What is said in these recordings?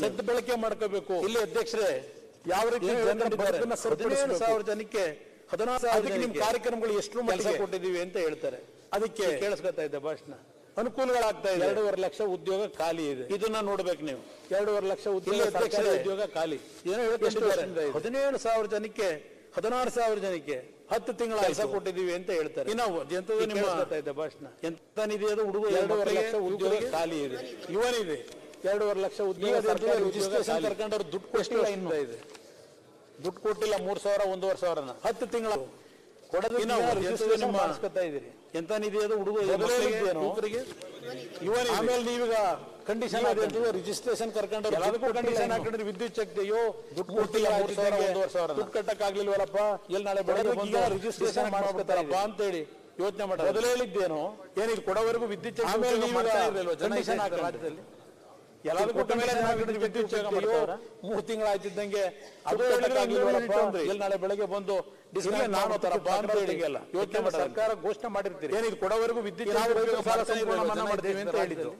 ನೋಡ್ಬೇಕು ಸದ್ ಬಳಕೆ ಮಾಡ್ಕೋಬೇಕು. ಇಲ್ಲಿ ಅಧ್ಯಕ್ಷರೇ ಯಾವ ರೀತಿ ಹದಿನೇಳು. ಸಾವಿರ ಜನಕ್ಕೆ ಹದಿನಾರು ಸಾವಿರ ನಿಮ್ಮ ಕಾರ್ಯಕ್ರಮಗಳು ಎಷ್ಟು ಕೆಲಸ ಕೊಟ್ಟಿದ್ದೀವಿ ಅಂತ ಹೇಳ್ತಾರೆ. ಅದಕ್ಕೆ ಕೇಳಿಸ್ಕೊತಾ ಇದ್ದೆ ಭಾಷಣ. ಅನುಕೂಲಗಳಾಗ್ತಾ ಇದೆ. ಎರಡೂವರೆ ಲಕ್ಷ ಉದ್ಯೋಗ ಖಾಲಿ ಇದೆ. ಇದನ್ನ ನೋಡ್ಬೇಕು ನೀವು. ಎರಡೂವರೆ ಲಕ್ಷ ಉದ್ಯೋಗ ಉದ್ಯೋಗ ಖಾಲಿ. ಹದಿನೇಳು ಸಾವಿರ ಜನಕ್ಕೆ ಹದಿನಾರು ಸಾವಿರ ಜನಕ್ಕೆ ಹತ್ತು ತಿಂಗಳ ಕೆಲಸ ಕೊಟ್ಟಿದ್ದೀವಿ ಅಂತ ಹೇಳ್ತಾರೆ. ನಾವು ಎಂತದು ನಿಮ್ಮ ಭಾಷಣ. ಎಂತ ನಿಧಿ ಅದು? ಹುಡುಗ ಎರಡೂವರೆ ಲಕ್ಷ ಉದ್ಯೋಗ ಖಾಲಿ ಇದೆ. ಯುವನಿದೆ ಎರಡೂವರೆ ಲಕ್ಷ ಉದ್ಯೋಗ. ಕರ್ಕೊಂಡವ್ರು ದುಡ್ಡು ಕೊಟ್ಟಿಲ್ಲ ಇನ್ನು. ಇದೆ? ದುಡ್ಡು ಕೊಟ್ಟಿಲ್ಲ ಮೂರ್ ಸಾವಿರ ಒಂದೂವರೆ ಸಾವಿರನ. ಹತ್ತು ತಿಂಗಳ. ಕೊಡೋದು ರಿಜಿಸ್ಟ್ರೇಷನ್ ನಿಮ್ಮ- ಮಾಡಿಸ್ಕೊತಾ ಇದ್ದೀರಿ. ಎಂತ ನಿಧಿ ಅದು? ಹುಡುಗರಿಗೆ. ಆಮೇಲೆ ನೀವೀಗ ಕಂಡೀಷನ್? ರಿಜಿಸ್ಟ್ರೇಷನ್ ಕರ್ಕೊಂಡವ್ರು ಕಂಡೀಷನ್ ಹಾಕೊಂಡ್ರೆ ವಿದ್ಯುತ್ ಚಕ್ತಿಯೋ ದುಡ್ಡು ಕೊಟ್ಟಿಲ್ಲ ಮೂರು ಸಾವಿರ ಒಂದೂವರೆ ಸಾವಿರ ದುಡ್ಡು ಕಟ್ಟಕ್ಕಾಗ್ಲಿಲ್ವಲ್ಲಪ್ಪ ಎಲ್ಲಿ ನಾಳೆ ಬೆಳಗ್ಗೆ ರಿಜಿಸ್ಟ್ರೇಷನ್ ಮಾಡ್ಕೊತಾರಪ್ಪ ಅಂತೇಳಿ ಯೋಚನೆ ಮಾಡಿ ಮೊದಲು ಹೇಳಿದ್ದೇನು? ಏನಿಲ್ಲ ಕೊಡೋವರೆಗೂ ವಿದ್ಯುತ್ ಶಕ್ತಿ ಆಮೇಲೆ ಕಂಡೀಷನ್ ರಾಜ್ಯದಲ್ಲಿ? ಎಲ್ಲದಕ್ಕೂ ಕೊಟ್ಟ ಮೇಲೆ ಮೂರ್ ತಿಂಗಳಾಯ್ತಿದ್ದಂಗೆ ಅದು ಎಲ್ಲಿ ನಾಳೆ ಬೆಳಗ್ಗೆ ಬಂದು ನಾನು ತರಪ್ಪ ಅಂತ ಹೇಳಿ ಯೋಚನೆ ಸರ್ಕಾರ ಘೋಷಣೆ ಮಾಡಿರ್ತೀರಿ. ಏನಿದು ಕೊಡೋವರೆಗೂ ವಿದ್ಯುತ್? ಮನ್ನಾ ಮಾಡ್ತೀವಿ ಅಂತ ಹೇಳಿದ್ದು.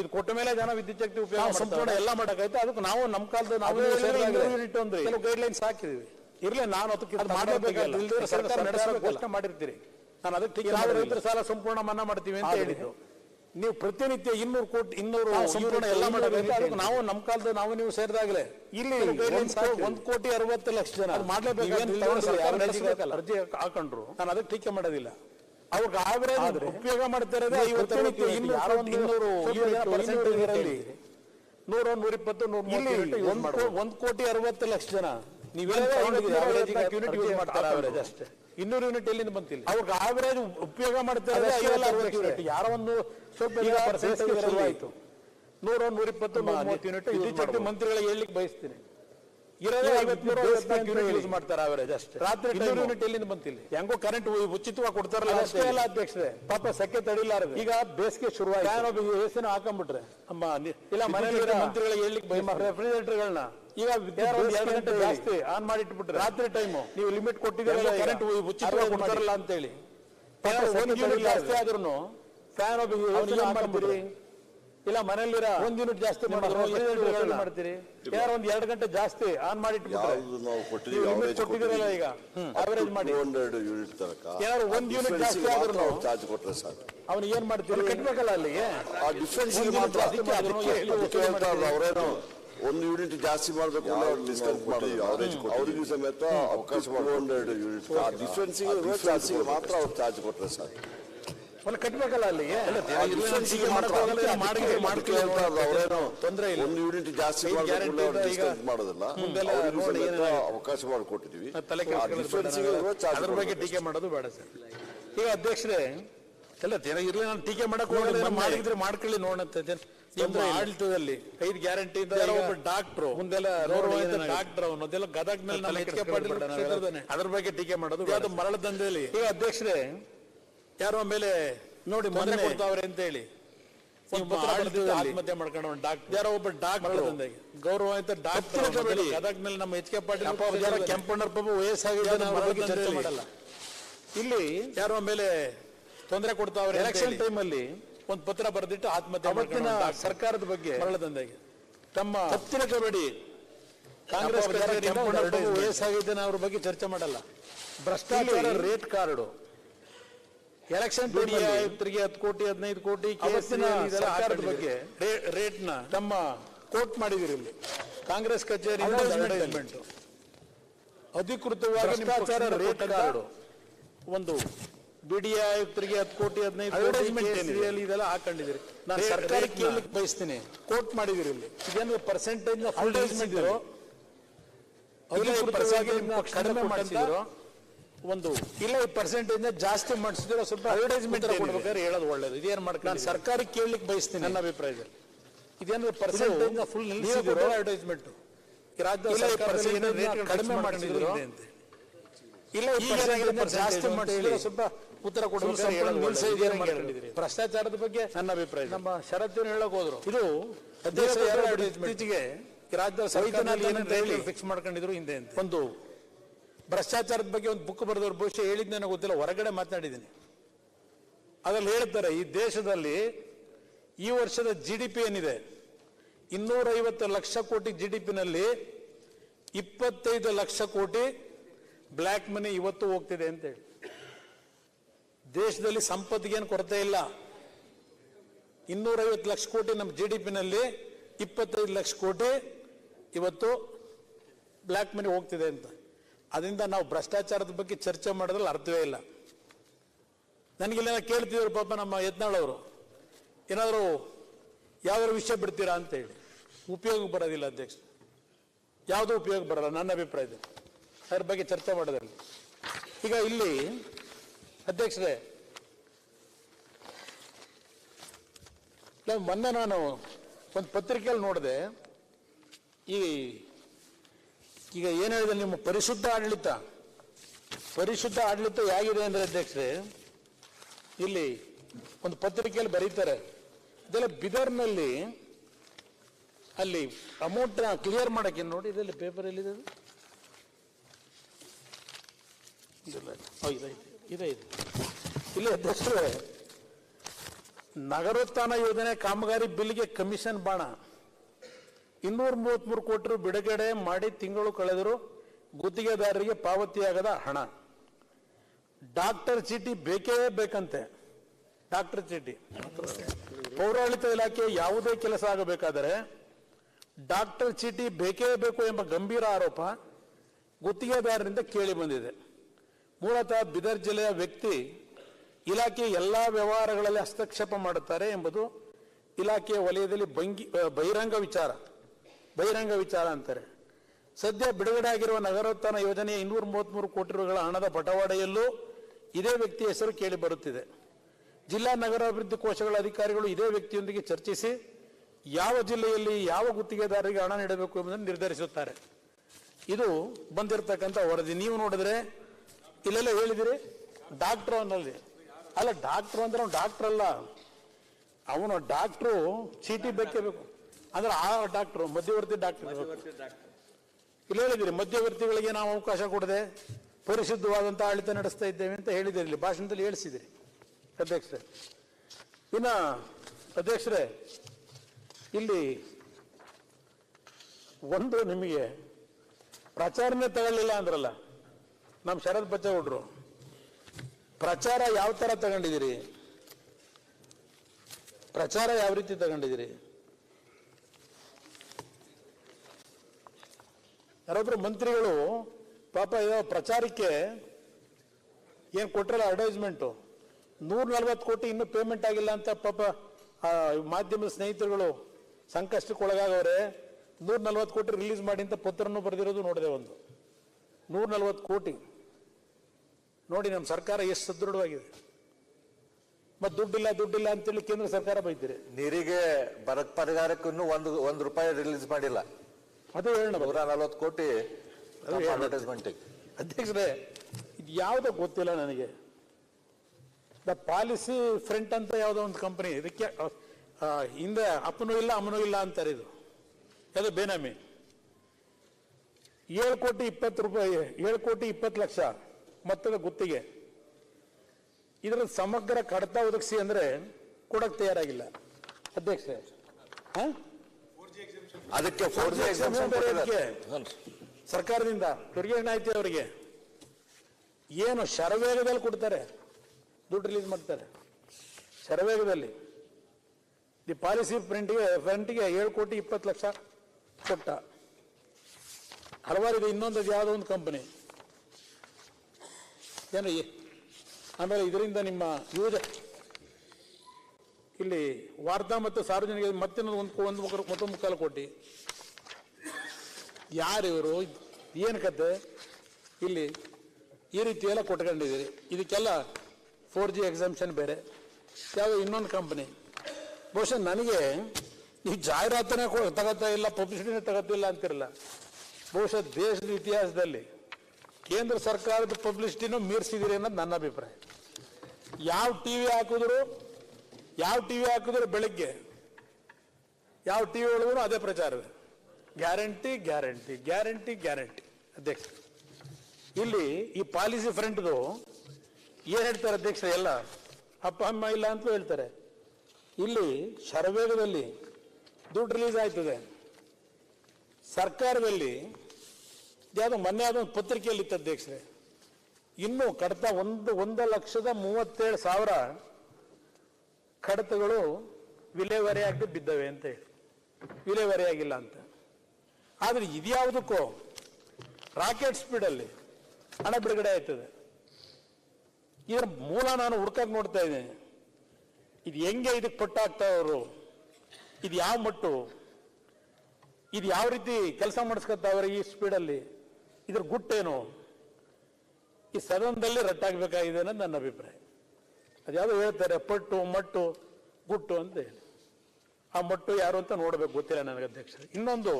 ಇದು ಕೊಟ್ಟ ಮೇಲೆ ಜನ ವಿದ್ಯುತ್ ಶಕ್ತಿ ಉಪಯೋಗ ಸಂಪೂರ್ಣ ಎಲ್ಲ ಮಾಡಕ್ಕಾಯ್ತು. ಅದಕ್ಕೆ ನಾವು ನಮ್ಮ ಕಾಲದ ನಾವು ಕೆಲವು ಗೈಡ್ಲೈನ್ಸ್ ಹಾಕಿದ್ವಿ ಇರ್ಲಿ ನಾನು ಅದಕ್ಕೆ ಅದು ಸರ್ಕಾರ ಘೋಷಣೆ ಮಾಡಿರ್ತೀರಿ ನಾನು ಅದಕ್ಕೆ ರೈತರ ಸಾಲ ಸಂಪೂರ್ಣ ಮನ್ನಾ ಮಾಡ್ತೀವಿ ಅಂತ ಹೇಳಿದ್ದು. ನೀವು ಪ್ರತಿನಿತ್ಯ ಇನ್ನೂರು ಕೋಟಿ ಇನ್ನೂರು ಸಂಪೂರ್ಣ ಎಲ್ಲ ಮಾಡಬೇಕು ಅದಕ್ಕೆ ನಾವು ನಮ್ಮ ಕಾಲದ ನಾವು ನೀವು ಸೇರಿದಾಗಲೇ. ಇಲ್ಲಿ ಒಂದ್ ಕೋಟಿ. ಅರವತ್ತು ಲಕ್ಷ ಜನ. ಮಾಡ್ಲೇಬೇಕು. ಅರ್ಜಿ ಹಾಕೊಂಡ್ರು. ನಾನು ಅದಕ್ಕೆ ಟೀಕೆ ಮಾಡೋದಿಲ್ಲ. ಅವ್ರಿಗೆ ಆವರೇಜ್ ಉಪಯೋಗ ಯೂನಿಟ್ ನೂರ ನೂರ ಇಪ್ಪತ್ತು ನೂರ ಒಂದು ಕೋಟಿ ಅರವತ್ತು ಲಕ್ಷ ಜನ. ಇನ್ನೂರು ಯೂನಿಟ್ ಎಲ್ಲಿಂದ ಬಂತಿಲ್ಲ. ಅವ್ರಿಗೆ ಆವರೇಜ್ ಉಪಯೋಗ ಮಾಡ್ತಾರೆ ಯಾರ ಒಂದು ಸ್ವಲ್ಪ. ಶುರುವಾಯ್ತು. ನೂರ ನೂರ ಇಪ್ಪತ್ತು ಯೂನಿಟ್ ಶಕ್ತಿ ಮಂತ್ರಿಗಳಿಗೆ ಹೇಳಲಿಕ್ಕೆ ಬಯಸ್ತೀನಿ. ರಾತ್ರಿ. ಯೂನಿಟ್ ಎಲ್ಲಿಂದ ಬಂತಿಲ್ಲ? ಹೆಂಗೋ ಕರೆಂಟ್ ಉಚಿತವಾಗಿ ಕೊಡ್ತಾರಲ್ಲ ಅಷ್ಟೇ. ಅಲ್ಲ ಅಧ್ಯಕ್ಷರೇ. ಪಾಪ ಸೆಕೆ ತಡಿಲಾರದು ಈಗ ಬೇಸಿಗೆ ಶುರುವಾಗಿ ಎಸಿನ ಹಾಕೊಂಡ್ಬಿಟ್ರೆ ಅಮ್ಮ ಇಲ್ಲ ಮನೆಯಲ್ಲಿ ಮಂತ್ರಿಗಳಿಗೆ ಹೇಳಲಿಕ್ಕೆ ರೆಫ್ರಿಜರೇಟರ್ಗಳನ್ನ ಈಗ ಯಾರೋ ಎರಡು ಗಂಟೆ ಜಾಸ್ತಿ ಆನ್ ಮಾಡಿ ಇಟ್ಬಿಟ್ರೆ ರಾತ್ರಿ ಟೈಮ್ ನೀವು ಲಿಮಿಟ್ ಕೊಟ್ಟಿದ್ದೀರಲ್ಲ ಕರೆಂಟ್ ಉಚಿತವಾಗಿ ಕೊಡ್ತಾರಲ್ಲ ಅಂತೇಳಿ. ಯಾರೋ ಒಂದು ಯೂನಿಟ್ ಜಾಸ್ತಿ ಆದ್ರೂ ಫ್ಯಾನ್ ಮಾಡ್ತೀರಿ? ಇಲ್ಲ ಮನೇಲಿರ ಒಂದ್ ಯೂನಿಟ್ ಜಾಸ್ತಿ ಮಾಡ್ತೀರಿ? ಯಾರು ಒಂದ್ ಎರಡು ಗಂಟೆ ಜಾಸ್ತಿ ಆನ್ ಅವರೇಜ್ ಕೊಟ್ಟಿದ್ದೀರಲ್ಲ ಈಗ. average ಮಾಡಿ. ಹಂಡ್ರೆಡ್ ಯೂನಿಟ್ ತನಕ ಏನಾದ್ರು ಒಂದ್ ಯೂನಿಟ್ ಜಾಸ್ತಿ ಆದ್ರೂ ಚಾರ್ಜ್ ಕೊಟ್ರೆ ಸಾಕು. ಅವನು ಏನ್ ಮಾಡ್ತೀರಿ? ಕಟ್ಬೇಕಲ್ಲ ಅಲ್ಲಿಗೆ. ಆ ಡಿಫ್ರೆನ್ಸ್ ಅದಕ್ಕೆ- ಅದಕ್ಕೆ? ಅವರೇನು ಒಂದು ಯೂನಿಟ್ ಜಾಸ್ತಿ ಮಾಡಬೇಕು ಡಿಸ್ಕೌಂಟ್ ಮಾಡಿದ್ವಿ ಅವರೇಜ್ ಅವರಿಗೂ ಸಮೇತ ಅವಕಾಶ ಹಂಡ್ರೆಡ್ ಯೂನಿಟ್ ಮಾತ್ರ ಅವ್ರು ಚಾರ್ಜ್ ಕೊಟ್ಟರೆ ಸರ್ ಕಟ್ಬೇಕಲ್ಲ ಅಲ್ಲಿಗೆ? ತೊಂದ್ರೆ ಇಲ್ಲ. ಒಂದು ಯೂನಿಟ್ ಜಾಸ್ತಿ ಮಾಡೋದಿಲ್ಲ. ಅವಕಾಶ ಮಾಡಿಕೊಟ್ಟಿದ್ವಿ. ತಲೆ ಆ ಡಿಫ್ರೆನ್ಸಿಗೆ ಚಾರ್ಜ್ ಅದ್ರ ಬಗ್ಗೆ ಟೀಕೆ ಮಾಡೋದು ಬೇಡ ಸರ್. ಈಗ ಅಧ್ಯಕ್ಷರೇ ಎಲ್ಲ ನಾನು ಟೀಕೆ ಮಾಡಕ್ ಹೋಗಿದ್ರೆ ಮೊನ್ನೆ- ಮಾಡಿದ್ರೆ ಮಾಡ್ಕೊಳ್ಳಿ ನೋಡಂತ ನಿಮ್ಮ ಆಡಳಿತದಲ್ಲಿ ಐದು ಗ್ಯಾರಂಟಿ ಒಬ್ಬ ಡಾಕ್ಟ್ರು ಮುಂದೆಲ್ಲ ಡಾಕ್ಟರ್ ಅವನು ಅದೆಲ್ಲ ಗದಗ ಮೇಲೆ ನಮ್ಮ ತಲೆ ಎಚ್ ಕೆ ಪಾಟೀಲ್ ಅದ್ರ ಬಗ್ಗೆ ಟೀಕೆ ಮಾಡೋದು. ಅದು ಮರಳ ದಂಧೆಯಲ್ಲಿ? ಈಗ ಅಧ್ಯಕ್ಷರೇ ಯಾರೋ ಮೇಲೆ ನೋಡಿ ಮನೆ ಮೊನ್ನೆ ಕೊಡ್ತಾವ್ರೆ ಅಂತ ಹೇಳಿ. ಆತ್ಮಹತ್ಯೆ ಮಾಡ್ಕೊಂಡು ಡಾಕ್ಟರ್ ಯಾರೋ ಒಬ್ಬ ಡಾಕ್ಟರ್. ಗೌರವಾನ್ವಿತ ಡಾಕ್ಟರ್ ಗದಗ ಮೇಲೆ ನಮ್ಮ ಎಚ್ ಕೆ ಪಾಟೀಲ್ ಕೆಂಪಣ್ಣರ ಪಾಪ ವಯಸ್ಸಾಗಿದೆ ಮಾಡಲ್ಲ. ಇಲ್ಲಿ ಯಾರೋ ಮೇಲೆ ತೊಂದರೆ ಕೊಡ್ತಾವ್ರೆ ಎಲೆಕ್ಷನ್ ಎಲೆಕ್ಷನ್ ಟೈಮ್ ಅಲ್ಲಿ ಒಂದು ಪತ್ರ ಬರೆದಿಟ್ಟು ಆತ್ಮಹತ್ಯೆ ಅವತ್ತಿನ ಸರ್ಕಾರದ ಬಗ್ಗೆ ತಮ್ಮ ಹತ್ತಿರ ಕಬಡ್ಡಿ. ಕಾಂಗ್ರೆಸ್ ವಯಸ್ಸಾಗಿದ್ದ ಅವ್ರು ಬಗ್ಗೆ ಚರ್ಚೆ ಮಾಡಲ್ಲ. ಭ್ರಷ್ಟಾಚಾರ ರೇಟ್ ಕಾರ್ಡು. ಎಲೆಕ್ಷನ್ ಆಯುಕ್ತರಿಗೆ ಹತ್ತು ಕೋಟಿ ಹದಿನೈದು ಕೋಟಿ ಸರ್ಕಾರದ ಬಗ್ಗೆ ರೇಟ್ನ ತಮ್ಮ ಕೋಟ್ ಮಾಡಿದಿರಿ ಇಲ್ಲಿ. ಕಾಂಗ್ರೆಸ್ ಕಚೇರಿ ಅಧಿಕೃತವಾಗಿ ರೇಟ್ ಕಾರ್ಡು. ಒಂದು ಬಿಡಿ ಆಯುಕ್ತರಿಗೆ ಹತ್ತು ಕೋಟಿ ಹದಿನೈದು ಇದೆಲ್ಲ ಹಾಕೊಂಡಿದ್ದೀರಿ. ನಾನು ಸರ್ಕಾರಕ್ಕೆ ಕೇಳಲಿಕ್ಕೆ ಬಯಸ್ತೀನಿ. ಕೋಟ್ ಮಾಡಿದಿರಿ ಇಲ್ಲಿ. ಇದೇನು ಪರ್ಸೆಂಟೇಜ್ ಅಡ್ವರ್ಟೈಸ್ಮೆಂಟ್ ಕಡಿಮೆ ಮಾಡಿಸಿದ್ರು ಒಂದು ಇಲ್ಲ ಈ ಪರ್ಸೆಂಟೇಜ್ ಜಾಸ್ತಿ ಮಾಡಿಸಿದ್ರೆ ಸ್ವಲ್ಪ ಅಡ್ವರ್ಟೈಸ್ಮೆಂಟ್ ಕೊಡ್ಬೇಕಾದ್ರೆ ಹೇಳೋದು ಒಳ್ಳೇದು. ಇದೇನ್ ನಾನು ಮಾಡ್ಕೊಂಡು ಸರ್ಕಾರಕ್ಕೆ ಕೇಳಲಿಕ್ಕೆ ಬಯಸ್ತೀನಿ. ನನ್ನ ಅಭಿಪ್ರಾಯದಲ್ಲಿ ಇದೇನು ಪರ್ಸೆಂಟೇಜ್ ಫುಲ್ ನಿಲ್ಲಿಸಿದ್ರು ಅಡ್ವರ್ಟೈಸ್ಮೆಂಟ್ ರಾಜ್ಯ ಕಡಿಮೆ ಮಾಡಿಸಿದ್ರು. ಇಲ್ಲ ಜಾಸ್ತಿ ಸ್ವಲ್ಪ ಉತ್ತರ ಕೊಡಬೇಕು? ಭ್ರಷ್ಟಾಚಾರದ ಬಗ್ಗೆ ನನ್ನ ಅಭಿಪ್ರಾಯ ನಮ್ಮ ಶರತ್ತಿನ ಹೇಳಕ್ ಹೋದ್ರು. ಇದು. ಇತ್ತೀಚೆಗೆ ರಾಜ್ಯ ಹೇಳಿ ಫಿಕ್ಸ್ ಮಾಡ್ಕೊಂಡಿದ್ರು ಹಿಂದೆ ಅಂತ. ಒಂದು ಭ್ರಷ್ಟಾಚಾರದ ಬಗ್ಗೆ ಒಂದು ಬುಕ್ ಬರೆದವ್ರು ಬಹುಶಃ ಹೇಳಿದ್ ನನಗೆ ಗೊತ್ತಿಲ್ಲ ಹೊರಗಡೆ ಮಾತನಾಡಿದ್ದೀನಿ. ಅದ್ರಲ್ಲಿ ಹೇಳ್ತಾರೆ ಈ ದೇಶದಲ್ಲಿ ಈ ವರ್ಷದ ಜಿ ಡಿ ಪಿ ಏನಿದೆ? ಇನ್ನೂರೈವತ್ತು ಲಕ್ಷ ಕೋಟಿ ಜಿ ಡಿ ಪಿನಲ್ಲಿ ಇಪ್ಪತ್ತೈದು ಲಕ್ಷ ಕೋಟಿ ಬ್ಲ್ಯಾಕ್ ಮನಿ ಇವತ್ತು ಹೋಗ್ತಿದೆ ಅಂತೇಳಿ. ದೇಶದಲ್ಲಿ ಸಂಪತ್ತಿಗೇನು ಕೊರತೆ ಇಲ್ಲ. ಇನ್ನೂರೈವತ್ತು ಲಕ್ಷ ಕೋಟಿ ನಮ್ಮ ಜಿ ಡಿ ಪಿನಲ್ಲಿ ಇಪ್ಪತ್ತೈದು ಲಕ್ಷ ಕೋಟಿ ಇವತ್ತು ಬ್ಲ್ಯಾಕ್ ಮನಿ ಹೋಗ್ತಿದೆ ಅಂತ. ಅದರಿಂದ ನಾವು ಭ್ರಷ್ಟಾಚಾರದ ಬಗ್ಗೆ ಚರ್ಚೆ ಮಾಡೋದ್ರಲ್ಲಿ ಅರ್ಥವೇ ಇಲ್ಲ. ನನಗಿಲ್ಲ ಕೇಳ್ತಿದ್ರು ಪಾಪ ನಮ್ಮ ಯತ್ನಾಳವರು ಏನಾದರೂ ಯಾವ್ದಾದ್ರು ವಿಷಯ ಬಿಡ್ತೀರಾ ಅಂತ ಹೇಳಿ ಉಪಯೋಗ ಬರೋದಿಲ್ಲ ಅಧ್ಯಕ್ಷ. ಯಾವುದೂ ಉಪಯೋಗ ಬರಲ್ಲ, ನನ್ನ ಅಭಿಪ್ರಾಯದಲ್ಲಿ. ಅದ್ರ ಬಗ್ಗೆ ಚರ್ಚೆ ಮಾಡೋದ್ರಲ್ಲಿ. ಈಗ ಇಲ್ಲಿ, ಅಧ್ಯಕ್ಷರೇ ಮೊನ್ನೆ ನಾನು ಒಂದು ಪತ್ರಿಕೆಯಲ್ಲಿ ನೋಡಿದೆ, ಈ, ಈಗ ಏನು ಹೇಳಿದೆ ನಿಮ್ಮ ಪರಿಶುದ್ಧ ಆಡಳಿತ? ಪರಿಶುದ್ಧ ಆಡಳಿತ ಹೇಗಿದೆ ಅಂದರೆ ಅಧ್ಯಕ್ಷರೇ, ಇಲ್ಲಿ ಒಂದು ಪತ್ರಿಕೆಯಲ್ಲಿ ಬರೀತಾರೆ. ಇದೆಲ್ಲ ಬಿದರ್ನಲ್ಲಿ ಅಲ್ಲಿ ಅಮೌಂಟ್ನ ಕ್ಲಿಯರ್ ಮಾಡೋಕ್ಕೆ ನೋಡಿ ಇದರಲ್ಲಿ ಪೇಪರ್ ಎಲ್ಲಿದೆ ಅದು? ಇದೆಲ್ಲ ಓ, ಇದೆ ಇದೆ. ಇದೆ ಇಲ್ಲಿ ಅಧ್ಯಕ್ಷರೇ, ನಗರೋತ್ಥಾನ ಯೋಜನೆ ಕಾಮಗಾರಿ ಬಿಲ್ಗೆ ಕಮಿಷನ್ ಬಾಣ. ಇನ್ನೂರ ಮೂವತ್ತ್ಮೂರು ಕೋಟಿ ರು ಬಿಡುಗಡೆ ಮಾಡಿ ತಿಂಗಳು ಕಳೆದರೂ ಗುತ್ತಿಗೆದಾರರಿಗೆ ಪಾವತಿಯಾಗದ ಹಣ. ಡಾಕ್ಟರ್ ಚೀಟಿ ಬೇಕೇ ಬೇಕಂತೆ. ಡಾಕ್ಟರ್ ಚೀಟಿ. ಪೌರಾಡಳಿತ ಇಲಾಖೆ ಯಾವುದೇ ಕೆಲಸ ಆಗಬೇಕಾದರೆ ಡಾಕ್ಟರ್ ಚೀಟಿ ಬೇಕೇ ಬೇಕು ಎಂಬ ಗಂಭೀರ ಆರೋಪ ಗುತ್ತಿಗೆದಾರರಿಂದ ಕೇಳಿ ಬಂದಿದೆ. ಮೂಲತಃ ಬಿದರ್ ಜಿಲ್ಲೆಯ ವ್ಯಕ್ತಿ ಇಲಾಖೆ ಎಲ್ಲ ವ್ಯವಹಾರಗಳಲ್ಲಿ ಹಸ್ತಕ್ಷೇಪ ಮಾಡುತ್ತಾರೆ ಎಂಬುದು ಇಲಾಖೆಯ ವಲಯದಲ್ಲಿ ಬಂಗಿ ಬಹಿರಂಗ ವಿಚಾರ ಬಹಿರಂಗ ವಿಚಾರ ಅಂತಾರೆ. ಸದ್ಯ ಬಿಡುಗಡೆ ಆಗಿರುವ ನಗರೋತ್ಥಾನ ಯೋಜನೆಯ ಇನ್ನೂರ ಮೂವತ್ಮೂರು ಕೋಟಿ ರೂಪಾಯಿಗಳ ಹಣದ ಬಟವಾಡೆಯಲ್ಲೂ ಇದೇ ವ್ಯಕ್ತಿ ಹೆಸರು ಕೇಳಿ ಬರುತ್ತಿದೆ. ಜಿಲ್ಲಾ ನಗರಾಭಿವೃದ್ಧಿ ಕೋಶಗಳ ಅಧಿಕಾರಿಗಳು ಇದೇ ವ್ಯಕ್ತಿಯೊಂದಿಗೆ ಚರ್ಚಿಸಿ ಯಾವ ಜಿಲ್ಲೆಯಲ್ಲಿ ಯಾವ ಗುತ್ತಿಗೆದಾರರಿಗೆ ಹಣ ನೀಡಬೇಕು ಎಂಬುದನ್ನು ನಿರ್ಧರಿಸುತ್ತಾರೆ. ಇದು ಬಂದಿರತಕ್ಕಂಥ ವರದಿ. ನೀವು ನೋಡಿದ್ರೆ ಇಲ್ಲೆಲ್ಲ ಹೇಳಿದಿರಿ? ಡಾಕ್ಟ್ರು ಅನ್ನಲ್ಲಿ ಅಲ್ಲ ಡಾಕ್ಟ್ರು ಅಂದ್ರೆ ಅವ್ನು ಡಾಕ್ಟ್ರ್ ಅಲ್ಲ. ಅವನು ಡಾಕ್ಟ್ರು ಚೀಟಿ ಬೇಕೇ ಬೇಕು. ಅಂದ್ರೆ ಆ ಡಾಕ್ಟ್ರು ಮಧ್ಯವರ್ತಿ ಡಾಕ್ಟರ್ ಇಲ್ಲ ಹೇಳಿದಿರಿ ಮಧ್ಯವರ್ತಿಗಳಿಗೆ ನಾವು ಅವಕಾಶ ಕೊಡದೆ ಪರಿಶುದ್ಧವಾದಂಥ ಆಡಳಿತ ನಡೆಸ್ತಾ ಇದ್ದೇವೆ ಅಂತ ಹೇಳಿದಿರಿ. ಇಲ್ಲಿ ಭಾಷಣದಲ್ಲಿ ಹೇಳಿಸಿದಿರಿ. ಅಧ್ಯಕ್ಷರೇ. ಇನ್ನ ಅಧ್ಯಕ್ಷರೇ ಇಲ್ಲಿ ಒಂದು ನಿಮಗೆ ಪ್ರಚಾರನೇ ತಗೊಳ್ಳಿಲ್ಲ ಅಂದ್ರಲ್ಲ. ನಮ್ಮ ಶರದ್ ಬಚ್ಚೇಗೌಡರು ಪ್ರಚಾರ ಯಾವ ತರ ತಗೊಂಡಿದ್ದೀರಿ? ಪ್ರಚಾರ ಯಾವ ರೀತಿ ತಗೊಂಡಿದ್ದೀರಿ? ಯಾರಾದರೂ ಮಂತ್ರಿಗಳು ಪಾಪ ಯಾವ ಪ್ರಚಾರಕ್ಕೆ ಏನು ಕೊಟ್ರಲ್ಲ ಅಡ್ವರ್ಟೈಸ್ಮೆಂಟು ನೂರ ನಲ್ವತ್ತು ಕೋಟಿ ಇನ್ನೂ ಪೇಮೆಂಟ್ ಆಗಿಲ್ಲ ಅಂತ ಪಾಪ ಮಾಧ್ಯಮದ ಸ್ನೇಹಿತರುಗಳು ಸಂಕಷ್ಟಕ್ಕೆ ಒಳಗಾಗವರೆ ನೂರ ನಲ್ವತ್ತು ಕೋಟಿ ರಿಲೀಸ್ ಮಾಡಿ ಅಂತ ಪತ್ರನೂ ಬರೆದಿರೋದು ನೋಡಿದೆ ಒಂದು. ನೂರ ನಲ್ವತ್ತು ಕೋಟಿ. ನೋಡಿ ನಮ್ಮ ಸರ್ಕಾರ ಎಷ್ಟು ಸದೃಢವಾಗಿದೆ. ಮತ್ತೆ ದುಡ್ಡಿಲ್ಲ ದುಡ್ಡಿಲ್ಲ ಅಂತೇಳಿ ಕೇಂದ್ರ ಸರ್ಕಾರ ಬೈತೀರಿ. ನೀರಿಗೆ ಬರ ಪರಿಹಾರಕ್ಕೂ ಒಂದು ಒಂದು ರೂಪಾಯಿ ರಿಲೀಸ್ ಮಾಡಿಲ್ಲ. ಅದು ಹೇಳೋಣ ನೂರ ನಲ್ವತ್ತು ಕೋಟಿ ಅಡ್ವರ್ಟೈಸ್ಮೆಂಟಿಗೆ ಅಧ್ಯಕ್ಷರೇ ಇದು ಯಾವುದೋ ಗೊತ್ತಿಲ್ಲ ನನಗೆ. ದ ಪಾಲಿಸಿ ಫ್ರಂಟ್ ಅಂತ ಯಾವುದೋ ಒಂದು ಕಂಪನಿ ಇದಕ್ಕೆ ಹಿಂದೆ ಅಪ್ಪನೂ ಇಲ್ಲ ಅಮ್ಮನೂ ಇಲ್ಲ ಅಂತಾರೆ ಇದು. ಅದು ಬೇನಾಮಿ. ಏಳು ಕೋಟಿ ಇಪ್ಪತ್ತು ರೂಪಾಯಿ ಏಳು ಕೋಟಿ ಇಪ್ಪತ್ತು ಲಕ್ಷ ಮೊತ್ತದ ಗುತ್ತಿಗೆ. ಇದರ ಸಮಗ್ರ ಕಡತ ಒದಗಿಸಿ ಅಂದ್ರೆ ಕೊಡಕ್ ತಯಾರಾಗಿಲ್ಲ. ಅಧ್ಯಕ್ಷ ಹಾ? ಅದಕ್ಕೆ ಫೋರ್ ಜಿ ಎಕ್ಸಾಮ್ ಬೇರೆ ಇದಕ್ಕೆ. ಸರ್ಕಾರದಿಂದ ತೆರಿಗೆ ಆಯ್ತು ಅವರಿಗೆ. ಏನು ಶರವೇಗದಲ್ಲಿ ಕೊಡ್ತಾರೆ ದುಡ್ಡು ರಿಲೀಸ್ ಮಾಡ್ತಾರೆ. ಶರವೇಗದಲ್ಲಿ. ದಿ ಪಾಲಿಸಿ ಫ್ರಂಟ್ಗೆ ಫ್ರಂಟ್ಗೆ ಏಳು ಕೋಟಿ ಇಪ್ಪತ್ತು ಲಕ್ಷ ಕೊಟ್ಟ. ಹಲವಾರು ಇದೆ ಇನ್ನೊಂದು ಯಾವುದೋ ಒಂದು ಕಂಪನಿ ಏನು ಆಮೇಲೆ ಇದರಿಂದ ನಿಮ್ಮ ಯೂಜ ಇಲ್ಲಿ ವಾರ್ತಾ ಮತ್ತು ಸಾರ್ವಜನಿಕ ಮತ್ತೆ ಒಂದು ಒಂದು ಮುಖ- ಮತ್ತೊಂದು ಮುಖಾಲು ಕೊಟ್ಟು. ಯಾರು ಇವರು ಏನು ಕತೆ? ಇಲ್ಲಿ ಈ ರೀತಿ ಎಲ್ಲ ಕೊಟ್ಕೊಂಡಿದ್ದೀರಿ. ಇದಕ್ಕೆಲ್ಲ ಫೋರ್ ಜಿ ಎಕ್ಸಾಮ್ಷನ್ ಬೇರೆ. ಯಾವುದೋ ಇನ್ನೊಂದು ಕಂಪನಿ ಬಹುಶಃ ನನಗೆ ಈ ಜಾಹೀರಾತನೇ ತಗೋತಾ ಇಲ್ಲ ಪಬ್ಲಿಸಿಟಿನೇ ತಗೋತಿಲ್ಲ ಅಂತಿರಲ್ಲ. ಬಹುಶಃ ದೇಶದ ಇತಿಹಾಸದಲ್ಲಿ ಕೇಂದ್ರ ಸರ್ಕಾರದ ಪಬ್ಲಿಸಿಟಿನೂ ಮೀರಿಸಿದಿರಿ ಅನ್ನೋದು ನನ್ನ ಅಭಿಪ್ರಾಯ. ಯಾವ ಟಿವಿ ಹಾಕಿದ್ರು, ಯಾವ ಟಿವಿ ಹಾಕಿದ್ರು ಬೆಳಗ್ಗೆ ಯಾವ ಟಿವಿ ಒಳಗೂ ಅದೇ ಪ್ರಚಾರವೇ. ಗ್ಯಾರಂಟಿ ಗ್ಯಾರಂಟಿ ಗ್ಯಾರಂಟಿ ಗ್ಯಾರಂಟಿ ಅಧ್ಯಕ್ಷ, ಇಲ್ಲಿ ಈ ಪಾಲಿಸಿ ಫ್ರಂಟ್ದು ಏನ್ ಹೇಳ್ತಾರೆ ಅಧ್ಯಕ್ಷ, ಎಲ್ಲ ಅಪ್ಪ, ಅಮ್ಮ ಇಲ್ಲ ಅಂತ ಹೇಳ್ತಾರೆ. ಇಲ್ಲಿ ಶರವೇಗದಲ್ಲಿ ದುಡ್ಡು ರಿಲೀಸ್ ಆಯ್ತದೆ. ಸರ್ಕಾರದಲ್ಲಿ ಯಾವುದೋ ಮೊನ್ನೆ ಯಾವುದೋ ಒಂದು ಪತ್ರಿಕೆಯಲ್ಲಿ ಇತ್ತು ಅಧ್ಯಕ್ಷರೇ. ಇನ್ನು ಕಡತ ಒಂದು ಒಂದು ಲಕ್ಷದ ಮೂವತ್ತೇಳು ಸಾವಿರ ಕಡತಗಳು ವಿಲೇವಾರಿ ಆಗದೆ ಬಿದ್ದವೆ ಅಂತ ಹೇಳಿ. ವಿಲೇವಾರಿ ಆಗಿಲ್ಲ ಅಂತ. ಆದರೆ ಇದ್ಯಾವುದಕ್ಕೂ ರಾಕೆಟ್ ಸ್ಪೀಡಲ್ಲಿ ಹಣ ಬಿಡುಗಡೆ ಆಯ್ತದೆ. ಇದರ ಮೂಲ ನಾನು ಹುಡ್ಕಕ್ಕೆ ನೋಡ್ತಾ ಇದ್ದೇನೆ. ಇದು ಹೆಂಗೆ ಇದಕ್ಕೆ ಪಟ್ಟಾಗ್ತಾವ್ರು? ಇದು ಯಾವ ಮಟ್ಟು? ಇದು ಯಾವ ರೀತಿ ಕೆಲಸ ಮಾಡಿಸ್ಕೊತಾವ್ರೆ ಈ ಸ್ಪೀಡಲ್ಲಿ ಇದ್ರ ಗುಟ್ಟೇನು? ಈ ಸದನದಲ್ಲಿ ರಟ್ಟಾಗಬೇಕಾಗಿದೆ ಅನ್ನೋದು ನನ್ನ ಅಭಿಪ್ರಾಯ. ಅದ್ಯಾವುದೋ ಹೇಳ್ತಾರೆ, ಪಟ್ಟು, ಮಟ್ಟು, ಗುಟ್ಟು ಅಂತ ಹೇಳಿ. ಆ ಮಟ್ಟು ಯಾರು ಅಂತ ನೋಡಬೇಕು, ಗೊತ್ತಿಲ್ಲ ನನಗೆ ಅಧ್ಯಕ್ಷ ಇನ್ನೊಂದು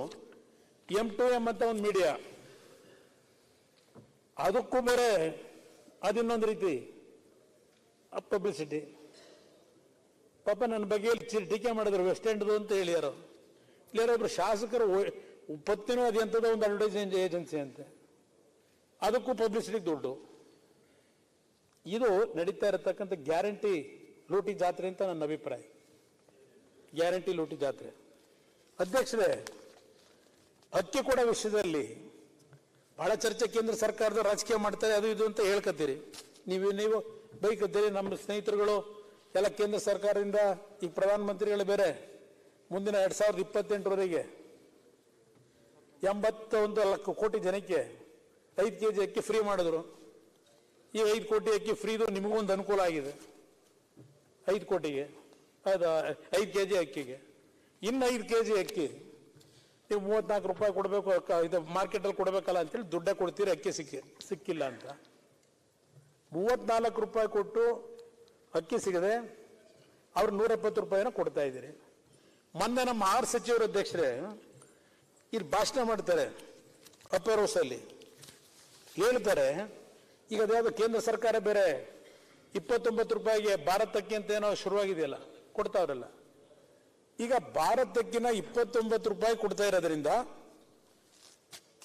ಎಂ ಟು ಎಂ ಅಂತ ಒಂದು ಮೀಡಿಯಾ ಅದಕ್ಕೂ ಬೇರೆ ಅದಿನ್ನೊಂದು ರೀತಿ ಪಬ್ಲಿಸಿಟಿ ಪಾಪ ನನ್ನ ಬಗ್ಗೆ ಇಲ್ಲಿ ಟೀಕೆ ಮಾಡಿದ್ರು ವೆಸ್ಟ್ ಎಂಡ್ದು ಅಂತ ಹೇಳಿಯಾರು. ಇಲ್ಲಾರ ಒಬ್ರು ಶಾಸಕರು ಒ- ಪತ್ತಿನೂ ಅದು ಒಂದು ಅಡ್ವರ್ಟೈಸಿಂಗ್ ಏಜೆನ್ಸಿ ಅಂತೆ. ಅದಕ್ಕೂ ಪಬ್ಲಿಸಿಟಿ ದುಡ್ಡು. ಇದು ನಡೀತಾ ಇರತಕ್ಕಂಥ ಗ್ಯಾರಂಟಿ ಲೂಟಿ ಜಾತ್ರೆ ಅಂತ ನನ್ನ ಅಭಿಪ್ರಾಯ. ಗ್ಯಾರಂಟಿ ಲೂಟಿ ಜಾತ್ರೆ. ಅಧ್ಯಕ್ಷರೇ ಅಕ್ಕಿ ಕೂಡ ವಿಷಯದಲ್ಲಿ ಬಹಳ ಚರ್ಚೆ ಕೇಂದ್ರ ಸರ್ಕಾರದ ರಾಜಕೀಯ ಮಾಡ್ತಾರೆ, ಅದು ಇದು ಅಂತ ಹೇಳ್ಕತ್ತೀರಿ. ನೀವು ನೀವು ಬೈಕತ್ತೀರಿ, ನಮ್ಮ ಸ್ನೇಹಿತರುಗಳು, ಎಲ್ಲ ಕೇಂದ್ರ ಸರ್ಕಾರದಿಂದ ಈ ಪ್ರಧಾನಮಂತ್ರಿಗಳು ಬೇರೆ. ಮುಂದಿನ ಎರಡು ಸಾವಿರದ ಇಪ್ಪತ್ತೆಂಟರವರೆಗೆ ಎಂಬತ್ತೊಂದು ಲಕ್ಷ ಕೋಟಿ ಜನಕ್ಕೆ ಐದು ಕೆ ಜಿ ಅಕ್ಕಿ ಫ್ರೀ ಮಾಡಿದ್ರು. ಈ ಐದು ಕೋಟಿ ಅಕ್ಕಿ ಫ್ರೀದು ನಿಮಗೊಂದು ಅನುಕೂಲ ಆಗಿದೆ. ಐದು ಕೋಟಿಗೆ, ಅದು ಐದು ಕೆ ಜಿ ಅಕ್ಕಿಗೆ. ಇನ್ನು ಐದು ಕೆ ಜಿ ಅಕ್ಕಿ ನೀವು ಮೂವತ್ನಾಲ್ಕು ರೂಪಾಯಿ ಕೊಡಬೇಕು ಇದು ಮಾರ್ಕೆಟಲ್ಲಿ ಕೊಡಬೇಕಲ್ಲ ಅಂತೇಳಿ ದುಡ್ಡೇ ಕೊಡ್ತೀರಿ, ಅಕ್ಕಿ ಸಿಕ್ಕಿ, ಸಿಕ್ಕಿಲ್ಲ ಅಂತ. ಮೂವತ್ನಾಲ್ಕು ರೂಪಾಯಿ ಕೊಟ್ಟು ಅಕ್ಕಿ ಸಿಗದೆ ಅವ್ರು ನೂರ ಎಪ್ಪತ್ತು ರೂಪಾಯಿನ ಕೊಡ್ತಾ ಇದ್ದೀರಿ. ಮೊನ್ನೆ ನಮ್ಮ ಆರ್ ಸಚಿವರು ಅಧ್ಯಕ್ಷರೇ ಇಲ್ಲಿ ಭಾಷಣ ಮಾಡ್ತಾರೆ ಅಪ್ಪರ್ ಹೌಸಲ್ಲಿ ಹೇಳ್ತಾರೆ, ಈಗ ಅದ್ಯಾವುದು ಕೇಂದ್ರ ಸರ್ಕಾರ ಬೇರೆ ಇಪ್ಪತ್ತೊಂಬತ್ತು ರೂಪಾಯಿಗೆ ಭಾರತಕ್ಕೆ ಅಂತ ಏನೋ ಶುರುವಾಗಿದೆಯಲ್ಲ, ಕೊಡ್ತಾವ್ರಲ್ಲ. ಈಗ ಭಾರತಕ್ಕಿನ ಇಪ್ಪತ್ತೊಂಬತ್ತು ರೂಪಾಯಿ ಕೊಡ್ತಾ ಇರೋದ್ರಿಂದ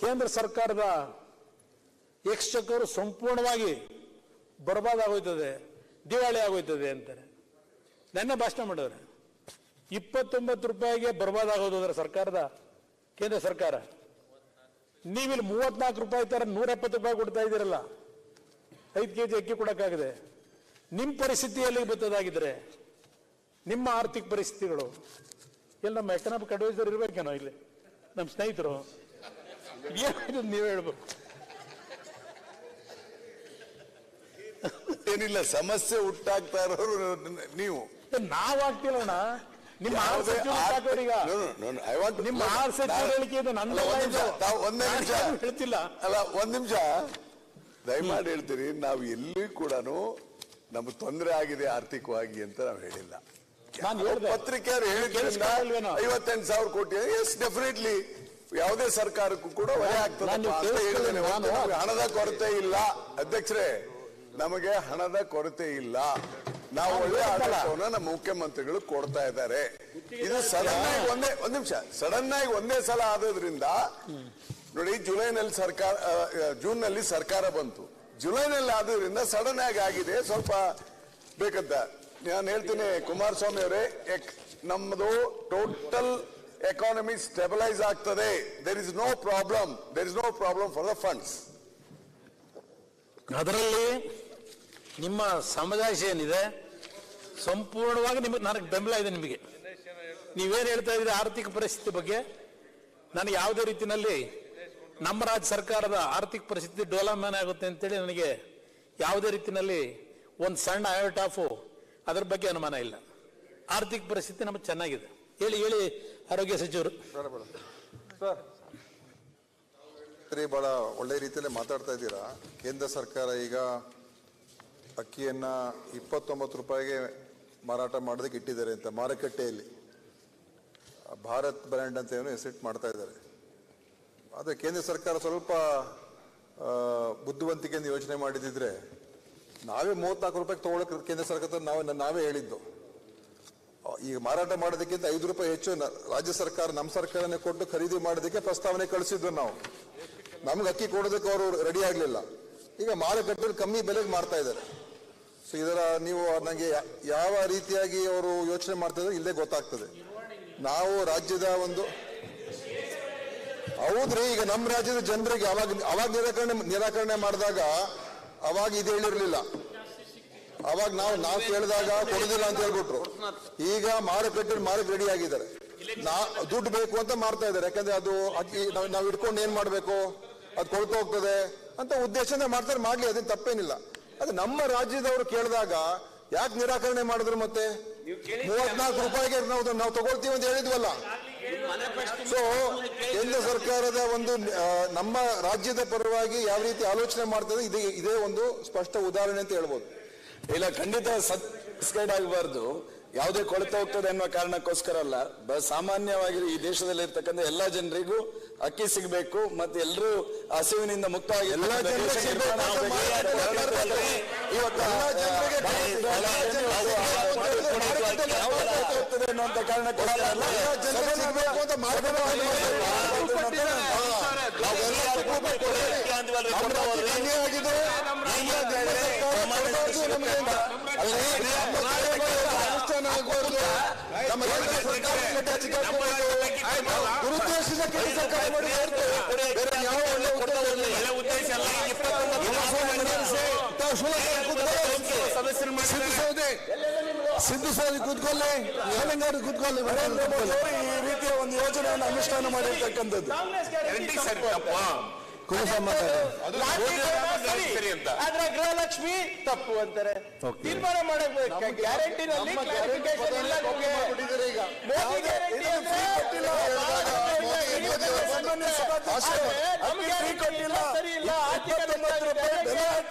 ಕೇಂದ್ರ ಸರ್ಕಾರದ ಯಕ್ಷಕರು ಸಂಪೂರ್ಣವಾಗಿ ಬರ್ಬಾದಾಗೋಯ್ತದೆ ದಿವಾಳಿ ಆಗೋಯ್ತದೆ ಅಂತಾರೆ. ನನ್ನ ಭಾಷಣ ಮಾಡಿದ್ರೆ ಇಪ್ಪತ್ತೊಂಬತ್ತು ರೂಪಾಯಿಗೆ ಬರ್ಬಾದಾಗೋದು ಅದರ ಸರ್ಕಾರದ ಕೇಂದ್ರ ಸರ್ಕಾರ? ನೀವಿಲ್ಲಿ ಮೂವತ್ನಾಲ್ಕು ರೂಪಾಯಿ ತರ ನೂರ ಎಪ್ಪತ್ತು ರೂಪಾಯಿ ಕೊಡ್ತಾ ಇದ್ದೀರಲ್ಲ ಐದು ಕೆ ಜಿ ಅಕ್ಕಿ ಕೊಡೋಕ್ಕಾಗದೆ. ನಿಮ್ಮ ಪರಿಸ್ಥಿತಿ ಎಲ್ಲಿಗೆ ಬರ್ತದಾಗಿದ್ರೆ ನಿಮ್ಮ ಆರ್ಥಿಕ ಪರಿಸ್ಥಿತಿಗಳು ಎಲ್ಲ ನಮ್ಮ ಎಕನಾಮಿಕ್ ಅಡ್ವೈಸರ್ ಇರ್ಬೇಕೇನೋ ಇಲ್ಲಿ ನಮ್ಮ ಸ್ನೇಹಿತರು? ಏನು ನೀವು ಹೇಳ್ಬೇಕು? ಏನಿಲ್ಲ ಸಮಸ್ಯೆ ಹುಟ್ಟಾಗ್ತಾ ಇರೋರು ನೀವು. ನಾವ್ ಆಗ್ತಿಲ್ಲಣ್ಣ ನಿಮ್ಮ ಆರ್ ಸಚಿವರು ಸಾಕೋರೀಗ ನಿಮ್ಮ ಆರ್ ಸಚಿವರು ಹೇಳಿಕೆ ಇದು ನನ್ನ ಒಂದ್. ನಿಮಿಷ, ತಾವು ಒಂದೇ ನಿಮಿಷ. ಹೇಳ್ತಿಲ್ಲ. ಅಲ್ಲ ಒಂದ್ ನಿಮಿಷ. ದಯಮಾಡಿ ಹೇಳ್ತೀರಿ ನಾವು ಎಲ್ಲಿ ಕೂಡ ನಮ್ಗೆ ತೊಂದರೆ ಆಗಿದೆ ಆರ್ಥಿಕವಾಗಿ ಅಂತ ನಾವು ಹೇಳಿಲ್ಲ. ಪತ್ರಿಕೆಯವರು ಹೇಳಿದ್ರಿಂದ? ಐವತ್ತೆಂಟು ಸಾವಿರ ಕೋಟಿ ಎಸ್ ಡೆಫಿನೆಟ್ಲಿ ಯಾವುದೇ ಸರ್ಕಾರಕ್ಕೂ ಕೂಡ ಹೊರೆ ಆಗ್ತದೆ ಹಣದ ಕೊರತೆ ಇಲ್ಲ. ಅಧ್ಯಕ್ಷರೇ ನಮಗೆ ಹಣದ ಕೊರತೆ ಇಲ್ಲ. ನಾವು ಒಳ್ಳೆ ಆಡಳಿತವನ್ನ ನಮ್ಮ ಮುಖ್ಯಮಂತ್ರಿಗಳು ಕೊಡ್ತಾ ಇದ್ದಾರೆ. ಇದು ಸಡನ್ ಆಗಿ ಒಂದೇ ಒಂದ್ ನಿಮಿಷ. ಸಡನ್ ಆಗಿ ಒಂದೇ ಸಲ ಆದ್ರಿಂದ ನೋಡಿ ಜುಲೈನಲ್ಲಿ ಸರ್ಕಾರ ಜೂನ್ನಲ್ಲಿ ಸರ್ಕಾರ ಬಂತು. ಜುಲೈನಲ್ಲಿ ಆದ್ರಿಂದ ಸಡನ್ ಆಗಿ ಆಗಿದೆ. ಸ್ವಲ್ಪ ಬೇಕಂತ. ನಾನು ಹೇಳ್ತೀನಿ ಕುಮಾರಸ್ವಾಮಿ ಅವರೇ ಎಕ್- ನಮ್ಮದು ಟೋಟಲ್ ಎಕಾನಮಿ ಸ್ಟೆಬಲೈಸ್ ಆಗ್ತದೆ. There is no problem there is no problem for the funds ಅದರಲ್ಲಿ ನಿಮ್ಮ ಸಮುದಾಯ ಏನಿದೆ? ಸಂಪೂರ್ಣವಾಗಿ ನಿಮಗೆ ನನಗೆ ಬೆಂಬಲ ಇದೆ ನಿಮಗೆ. ನೀವೇನು ಹೇಳ್ತಾ ಇದ್ದೀರಿ ಆರ್ಥಿಕ ಪರಿಸ್ಥಿತಿ ಬಗ್ಗೆ? ನನಗೆ ಯಾವುದೇ ರೀತಿಯಲ್ಲಿ ನಮ್ಮ ರಾಜ್ಯ ಸರ್ಕಾರದ ಆರ್ಥಿಕ ಪರಿಸ್ಥಿತಿ ಡೆವಲಪ್ಮೆಂಟ್ ಆಗುತ್ತೆ ಅಂತೇಳಿ ನನಗೆ ಯಾವುದೇ ರೀತಿಯಲ್ಲಿ ಒಂದು ಸಣ್ಣ ಐಟ್ ಆಫು ಅದ್ರ ಬಗ್ಗೆ ಅನುಮಾನ ಇಲ್ಲ. ಆರ್ಥಿಕ ಪರಿಸ್ಥಿತಿ ನಮಗೆ ಚೆನ್ನಾಗಿದೆ. ಹೇಳಿ ಹೇಳಿ ಆರೋಗ್ಯ ಸಚಿವರು. ಬಹಳ ಒಳ್ಳೆ ರೀತಿಯಲ್ಲಿ ಮಾತಾಡ್ತಾ ಇದ್ದೀರಾ. ಕೇಂದ್ರ ಸರ್ಕಾರ ಈಗ ಅಕ್ಕಿಯನ್ನ ಇಪ್ಪತ್ತೊಂಬತ್ತು ರೂಪಾಯಿಗೆ ಮಾರಾಟ ಮಾಡೋದಕ್ಕೆ ಇಟ್ಟಿದ್ದಾರೆ ಅಂತ ಮಾರುಕಟ್ಟೆಯಲ್ಲಿ. ಭಾರತ್ ಬ್ರ್ಯಾಂಡ್ ಅಂತ ಏನು ಎಸೆಟ್ ಮಾಡ್ತಾ ಇದ್ದಾರೆ. ಆದರೆ ಕೇಂದ್ರ ಸರ್ಕಾರ ಸ್ವಲ್ಪ ಬುದ್ಧಿವಂತಿಕೆಯಿಂದ ಯೋಚನೆ ಮಾಡಿದಿದ್ರೆ ನಾವೇ ಮೂವತ್ನಾಲ್ಕು ರೂಪಾಯಿಗೆ ತೊಗೊಳಕ್ಕೆ ಕೇಂದ್ರ ಸರ್ಕಾರ ನಾವೇ ನಾವೇ ಹೇಳಿದ್ದು. ಈಗ ಮಾರಾಟ ಮಾಡೋದಕ್ಕಿಂತ ಐದು ರೂಪಾಯಿ ಹೆಚ್ಚು ರಾಜ್ಯ ಸರ್ಕಾರ ನಮ್ಮ ಸರ್ಕಾರನೇ ಕೊಟ್ಟು ಖರೀದಿ ಮಾಡೋದಕ್ಕೆ ಪ್ರಸ್ತಾವನೆ ಕಳಿಸಿದ್ದು ನಾವು. ನಮ್ಗೆ ಅಕ್ಕಿ ಕೊಡೋದಕ್ಕೆ ಅವರು ರೆಡಿ ಆಗಲಿಲ್ಲ. ಈಗ ಮಾರುಕಟ್ಟೆಯಲ್ಲಿ ಕಮ್ಮಿ ಬೆಲೆಗೆ ಮಾರ್ತಾ ಇದ್ದಾರೆ. ಸೊ ಇದರ ನೀವು ನನಗೆ ಯಾವ ರೀತಿಯಾಗಿ ಅವರು ಯೋಚನೆ ಮಾಡ್ತಾ ಇದ್ದಾರೆ ಇಲ್ಲೇ ಗೊತ್ತಾಗ್ತದೆ. ನಾವು ರಾಜ್ಯದ ಒಂದು ಹೌದ್ರಿ, ಈಗ ನಮ್ಮ ರಾಜ್ಯದ ಜನರಿಗೆ ಅವಾಗ ಅವಾಗ ನಿರಾಕರಣೆ ನಿರಾಕರಣೆ ಮಾಡಿದಾಗ ಅವಾಗ ಇದು ಹೇಳಿರ್ಲಿಲ್ಲ. ಅವಾಗ ನಾವು ನಾವು ಕೇಳಿದಾಗ ಕೊಡೋದಿಲ್ಲ ಅಂತ ಹೇಳ್ಬಿಟ್ರು. ಈಗ ಮಾರುಕಟ್ಟೆ ಮಾರಕ್ ರೆಡಿ ಆಗಿದ್ದಾರೆ. ನಾ, ದುಡ್ಡು ಬೇಕು ಅಂತ ಮಾಡ್ತಾ ಇದ್ದಾರೆ. ಯಾಕಂದ್ರೆ ಅದು ಅಕ್ಕಿ ನಾವ್- ಇಟ್ಕೊಂಡು ಏನ್ ಮಾಡ್ಬೇಕು? ಅದು ಕೊಳ್ತು ಹೋಗ್ತದೆ ಅಂತ ಉದ್ದೇಶದಿಂದ ಮಾಡ್ತಾರೆ. ಮಾಡ್ಲಿ, ಅದೇನು ತಪ್ಪೇನಿಲ್ಲ. ಅದು ನಮ್ಮ ರಾಜ್ಯದವರು ಕೇಳಿದಾಗ ಯಾಕೆ ನಿರಾಕರಣೆ ಮಾಡಿದ್ರು ಮತ್ತೆ? ಮೂವತ್ನಾಲ್ಕು ರೂಪಾಯಿಗೆ ನಾವು ನಾವು ತಗೊಳ್ತೀವಿ ಅಂತ ಹೇಳಿದ್ವಲ್ಲ. ಸೊ ಕೇಂದ್ರ ಸರ್ಕಾರದ ಒಂದು ನಮ್ಮ ರಾಜ್ಯದ ಪರವಾಗಿ ಯಾವ ರೀತಿ ಆಲೋಚನೆ ಮಾಡ್ತದೆ ಇದೇ ಇದೇ ಒಂದು ಸ್ಪಷ್ಟ ಉದಾಹರಣೆ ಅಂತ ಹೇಳ್ಬೋದು. ಇಲ್ಲ ಖಂಡಿತ ಸತ್ಸ್ಕೈಡ್ ಆಗಬಾರ್ದು. ಯಾವುದೇ ಕೊಳತೆ ಹೋಗ್ತದೆ ಅನ್ನೋ ಕಾರಣಕ್ಕೋಸ್ಕರ ಅಲ್ಲ. ಸಾಮಾನ್ಯವಾಗಿ ಈ ದೇಶದಲ್ಲಿ ಇರ್ತಕ್ಕಂಥ ಎಲ್ಲಾ ಜನರಿಗೂ ಅಕ್ಕಿ ಸಿಗಬೇಕು ಮತ್ತೆ ಎಲ್ಲರೂ ಹಸಿವಿನಿಂದ ಮುಕ್ತವಾಗಿ ಅನ್ನುವಂತ ಕಾರಣಕ್ಕೋಸ್ಕರ ಆಗಿದೆ ಅನುಷ್ಠಾನ ಆಗಬಾರ್ದು ನಮ್ಮ ಸರ್ಕಾರ ಕೂತ್ಕೊಳ್ಳಿ. ತೆಲಂಗಾಣ ಕೂತ್ಕೊಳ್ಳಿ ನರೇಂದ್ರ ಈ ರೀತಿಯ ಒಂದು ಯೋಜನೆಯನ್ನು ಅನುಷ್ಠಾನ ಮಾಡಿರ್ತಕ್ಕಂಥದ್ದು ಆದ್ರೆ ಗೃಹಲಕ್ಷ್ಮಿ ತಪ್ಪು ಅಂತಾರೆ. ತೀರ್ಮಾನ ಮಾಡಬೇಕು ಗ್ಯಾರಂಟಿನಲ್ಲಿ clarification ಇಲ್ಲ ನಿಮ್ಗೆ. ಮೋದಿ ಗ್ಯಾರಂಟಿ ಸರಿ ಇಲ್ಲ. ಆರ್ಥಿಕ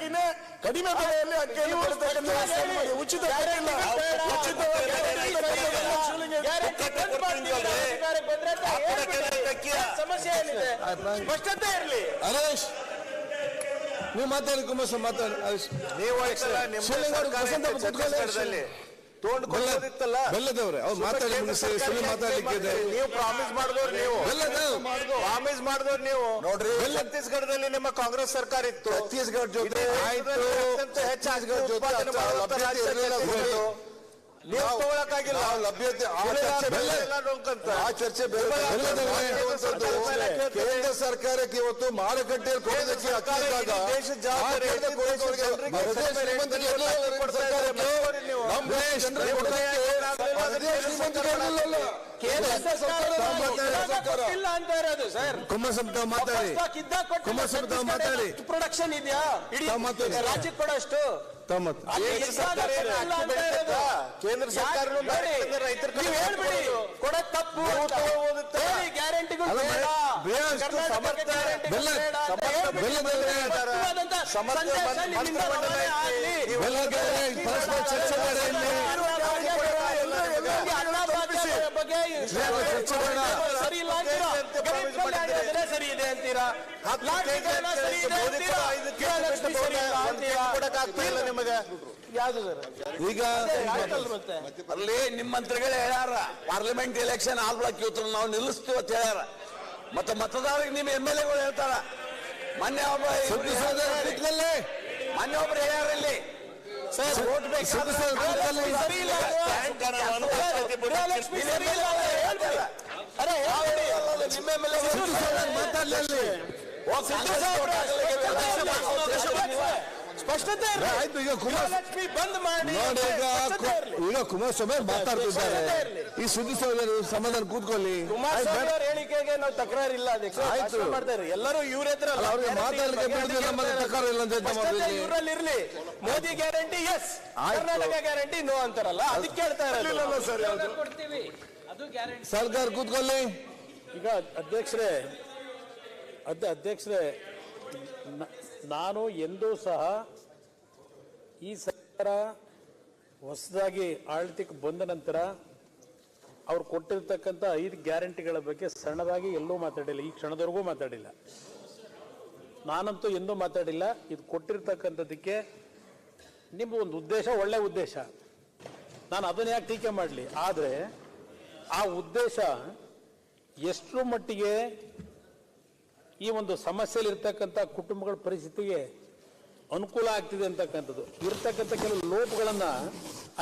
ಹಾಕಿನೇ ಕಡಿಮೆ ಬೆಲೆಯಲ್ಲಿ ಅಕ್ಕಿಯನ್ನು ಕೊಡ್ತಕ್ಕಂಥ ವ್ಯವಸ್ಥೆ ಮಾಡಿ. ಉಚಿತ. ಸಮಸ್ಯೆ ಏನಿದೆ? ಸ್ಪಷ್ಟತೆ ಇರಲಿ. ಹರೇಶ್ ನೀವು ಮಾತಾಡಿ ಕುಮಾರ್ ಮಾತಾಡಿ. ಹರೀಶ್. ನೀವು ಛತ್ತೀಸ್ಗಢದಲ್ಲಿ ಬೆಲ್ಲದವ್ರೆ. ಅವ್ರು ಮಾತಾಡಿ ಸುಳ್ಳು ಮಾತಾಡ್ಲಿಕ್ಕೆ ಇದೆ. ನೀವು ಪ್ರಾಮಿಸ್ ಮಾಡಿದವ್ರು ನೀವು. ಬೆಲ್ಲದವ್ರು. ಪ್ರಾಮಿಸ್ ಮಾಡಿದವ್ರು ನೀವು. ನೋಡ್ರಿ. ಛತ್ತೀಸ್ಗಢದಲ್ಲಿ ನಿಮ್ಮ ಕಾಂಗ್ರೆಸ್ ಸರ್ಕಾರ ಇತ್ತು. ಛತ್ತೀಸ್ಗಢ ಜೊತೆ ಆಯ್ತು. ಛತ್ತೀಸ್ಗಢ ಜೊತೆ. ನೀವು ತಗೊಳಕ್ಕಾಗಿಲ್ಲ. ಲಭ್ಯತೆ ಆ ಚರ್ಚೆ. ಕೇಂದ್ರ ಸರ್ಕಾರಕ್ಕೆ ಇವತ್ತು ಮಾರುಕಟ್ಟೆಯಲ್ಲಿ ಕೊಡೋದಕ್ಕೆ ಸರ್ಕಾರ ದೇಶದ ಜವಾಬ್ದಾರಿ ನಮ್ಮ ಕೇಂದ್ರ ಸರ್ಕಾರ. ಇಲ್ಲ ಅಂತ ಇರೋದು ಸರ್. ಕುಮಾರಸ್ವಾಮಿ ಮಾತಾಡಿ. ಕುಮಾರಸ್ವಾಮಿ ತಾವು ಮಾತಾಡಿ. ಪ್ರೊಡಕ್ಷನ್ ಇದೆಯಾ? ಇಡೀ. ರಾಜ್ಯಕ್ಕೆ ಕೊಡೋಷ್ಟು. ಕೇಂದ್ರ ಸರ್ಕಾರ ಕೊಡಕ್. ತಪ್ಪು ಗ್ಯಾರಂಟಿಗಳು ಪರಸ್ಪರ ಚರ್ಚೆ ಮಾಡಿ ಬಗ್ಗೆ. ಸರಿ ಇಲ್ಲ ಅಂತೀರಾ? ಸರಿ ಇದೆ ಅಂತೀರಾ? ಲಾಠೀಕರಣ ಸರಿ ಇದೆ ಅಂತೀರಾ? ನಿಮಗೆ. ಯಾವ್ದು ಈಗ ಅಲ್ಲಿ ನಿಮ್ಮ ಮಂತ್ರಿಗಳು ಹೇಳ್ಯಾರ ಪಾರ್ಲಿಮೆಂಟ್ ಎಲೆಕ್ಷನ್ ಆಲ್ಬಾಕ್ ನಾವು ನಿಲ್ಲಿಸ್ತೀವಿ ಅಂತ ಹೇಳ್ಯಾರ. ಮತ್ತೆ ಮತದಾರರಿಗೆ ನಿಮ್ಮ ಎಂ ಎಲ್ ಎಗಳು ಹೇಳ್ತಾರ. ಮೊನ್ನೆ ಒಬ್ಬ. ಮೊನ್ನೆ ಒಬ್ರು ಹೇಳ್ಯಾರ ಇಲ್ಲಿ. ಸರ್ ಓಟ್ ಕೂತ್ಕೊಳ್ಳಿ. ಸರಿ ಇಲ್ಲ ಗೃಹಲಕ್ಷ್ಮಿ ಸರಿ ಇಲ್ಲ ಹೇಳ್ಬಿಡಿ. ಅರೆ ಹೇಳ್ಬಿಡಿ. ನಿಮ್ಮ ಮೇಲೆ ಎಲ್ ಸುದ್ದಿ ಮಾತಾಡ್ಲಿ ಅಲ್ಲಿ. ಸ್ಪಷ್ಟತೆ. ಆಯ್ತು ಈಗ ಕುಮಾರ್ ಗೃಹಲಕ್ಷ್ಮಿ ಬಂದ್ ಮಾಡಿ ನೋಡಿ ಈಗ ಸ್ಪಷ್ಟತೆ ಇರ್ಲಿ. ಈಗ ಕುಮಾರಸ್ವಾಮಿ ಮಾತಾಡ್ತಿದ್ದಾರೆ. ಈ ಸುದ್ದಿ ಸೌಲಭ್ಯ ಸಮಾಧಾನ ಕೂತ್ಕೊಳ್ಳಿ. ಕುಮಾರಸ್ವಾಮಿ ಅವ್ರ ಹೇಳಿಕೆಗೆ ನಾವು ತಕರಾರಿಲ್ಲ ಅಧ್ಯಕ್ಷ ಆಯ್ತು. ಭಾಷಣ ಮಾಡ್ತಾರೆ ಎಲ್ಲರೂ ಇವ್ರ ಹತ್ರ ಅಲ್ಲ, ಅವ್ರಿಗೆ ಮಾತಾಡ್ಲಿಕ್ಕೆ ಬಿಡುದಿಲ್ಲ, ಮತ್ತೆ ತಕರಾರು ಇಲ್ಲ ಅಂತ ಹೇಳ್ತಾ ಮಾಡ್ತಿದ್ದೀವಿ. ಇವರಲ್ಲಿ ಇರ್ಲಿ. Modi guarantee yes Karnataka guarantee no ಅಂತಾರಲ್ಲ. ಅದಕ್ಕೆ ಹೇಳ್ತಾ ಇರೋದು. ಸರ್ಕಾರ ಕೂತ್ಕೊಳ್ಳಿ. ಈಗ ಅಧ್ಯಕ್ಷರೇ ಅದ ಅಧ್ಯಕ್ಷರೇ ನ- ನಾನು ಎಂದೂ ಸಹ ಈ ಸರ್ಕಾರ ಹೊಸದಾಗಿ ಆಡಳಿತಕ್ಕೆ ಬಂದ ನಂತರ ಅವ್ರು ಕೊಟ್ಟಿರ್ತಕ್ಕಂಥ ಐದು ಗ್ಯಾರಂಟಿಗಳ ಬಗ್ಗೆ ಸಣ್ಣದಾಗಿ ಎಲ್ಲೂ ಮಾತಾಡಿಲ್ಲ. ಈ ಕ್ಷಣದವರೆಗೂ ಮಾತಾಡಿಲ್ಲ. ನಾನಂತೂ ಎಂದೂ ಮಾತಾಡಿಲ್ಲ. ಇದು ಕೊಟ್ಟಿರ್ತಕ್ಕಂಥದ್ದಕ್ಕೆ ನಿಮ್ಮ ಒಂದು ಉದ್ದೇಶ, ಒಳ್ಳೆ ಉದ್ದೇಶ. ನಾನು ಅದನ್ನ ಯಾಕೆ ಟೀಕೆ ಮಾಡಲಿ? ಆದರೆ ಆ ಉದ್ದೇಶ ಎಷ್ಟರ ಮಟ್ಟಿಗೆ ಈ ಒಂದು ಸಮಸ್ಯೆಯಲ್ಲಿ ಇರ್ತಕ್ಕಂಥ ಕುಟುಂಬಗಳ ಪರಿಸ್ಥಿತಿಗೆ ಅನುಕೂಲ ಆಗ್ತಿದೆ ಅಂತಕ್ಕಂಥದ್ದು. ಇರ್ತಕ್ಕಂಥ ಕೆಲವು ಲೋಪಗಳನ್ನು